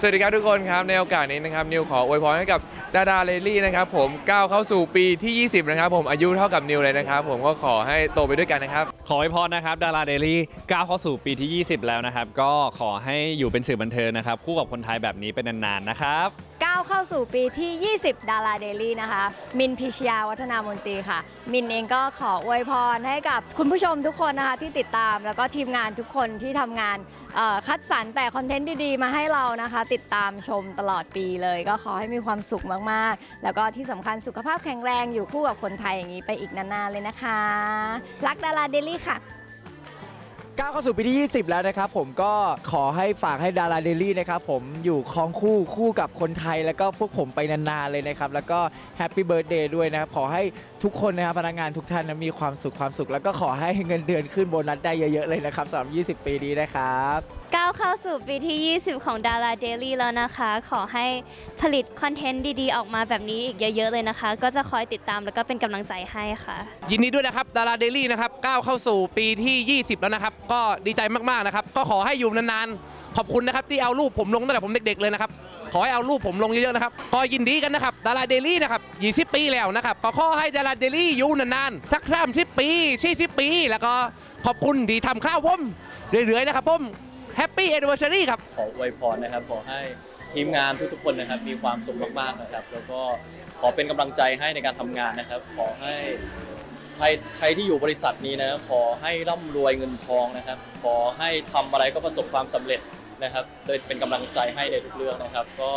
สวัสดีครับทุกคนครับในโอกาสนี้นะครับนิวขออวยพรให้กับดาดาเลลี่นะครับผมก้าวเข้าสู่ปีที่ 20 นะครับผมอายุเท่ากับนิวเลยนะครับผมก็ขอให้โตไปด้วยกันนะครับ ขออวยพรนะครับดาราเดลี่ก้าวเข้าสู่ปีที่ 20 แล้วนะครับ ก็ขอให้อยู่เป็นสื่อบันเทิงนะครับ คู่กับคนไทยแบบนี้เป็นนานๆนะครับ ก้าวเข้าสู่ปีที่ 20 ดาราเดลี่นะคะ มินพิชยาวัฒนามนตรีค่ะ มินเองก็ขออวยพรให้กับคุณผู้ชมทุกคนนะคะที่ติดตาม แล้วก็ทีมงานทุกคนที่ทำงานคัดสรรแต่คอนเทนต์ดีๆ มาให้เรานะคะ ติดตามชมตลอดปีเลย ก็ขอให้มีความสุขมากๆ แล้วก็ที่สำคัญสุขภาพแข็งแรงอยู่คู่กับคนไทยอย่างนี้ไปอีกนานๆเลยนะคะ รักดาราเดลี่ค่ะ ก้าวเข้าสู่ปีที่ 20 แล้วนะครับผมก็ขอให้ฝากให้ดาราเดลี่นะครับผมอยู่คองคู่คู่กับคนไทย แล้วก็พวกผมไปนานๆเลยนะครับ แล้วก็แฮปปี้เบิร์ดเดย์ด้วยนะครับขอให้ทุกคนนะครับพนักงานทุกท่านนะมีความสุขความสุข แล้วก็ขอให้เงินเดือนขึ้นโบนัสได้เยอะๆเลยนะครับสำหรับ 20 ปีนี้นะครับ ก้าวเข้าสู่ปีที่ 20 ของดาราเดลี่แล้วนะคะ ขอให้ผลิตคอนเทนต์ดีๆ ออกมาแบบนี้อีกเยอะๆเลยนะคะ ก็จะคอยติดตามแล้วก็เป็นกำลังใจให้ค่ะ ยินดีด้วยนะครับดาราเดลี่นะครับก้าวเข้าสู่ปีที่ 20 แล้วนะครับ ก็ดีใจมากๆนะครับ ก็ขอให้อยู่นานๆ ขอบคุณนะครับที่เอารูปผมลงตั้งแต่ผมเด็กๆเลยนะครับ ขอให้เอารูปผมลงเยอะๆนะครับก็ยินดีกันนะครับดาราเดลี่นะครับ20 ปีแล้วนะครับก็ขอให้ดาราเดลี่อยู่นานๆสักสามสิบปี40ปี แล้วก็ขอบคุณที่ทำข้าวผมเรื่อยๆนะครับผม แฮปปี้แอนนิเวอร์ซารีครับ ขออวยพรนะครับ ขอให้ทีมงานทุกๆ คนนะครับ มีความสุขมากๆนะครับ แล้วก็ขอเป็นกำลังใจให้ในการทำงานนะครับ ขอให้ใครใครที่อยู่บริษัทนี้นะขอให้ร่ำรวยเงินทองนะครับ ขอให้ทำอะไรก็ประสบความสำเร็จนะครับโดยเป็นกำลังใจให้ในทุกเรื่องนะครับ ก็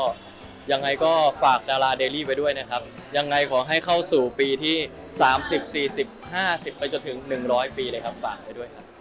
ยังไงก็ฝากดาราเดลี่ไปด้วยนะครับ ยังไงขอให้เข้าสู่ปีที่ 30 40 50 ไปจนถึง 100 ปีเลยครับ ฝากไปด้วยครับ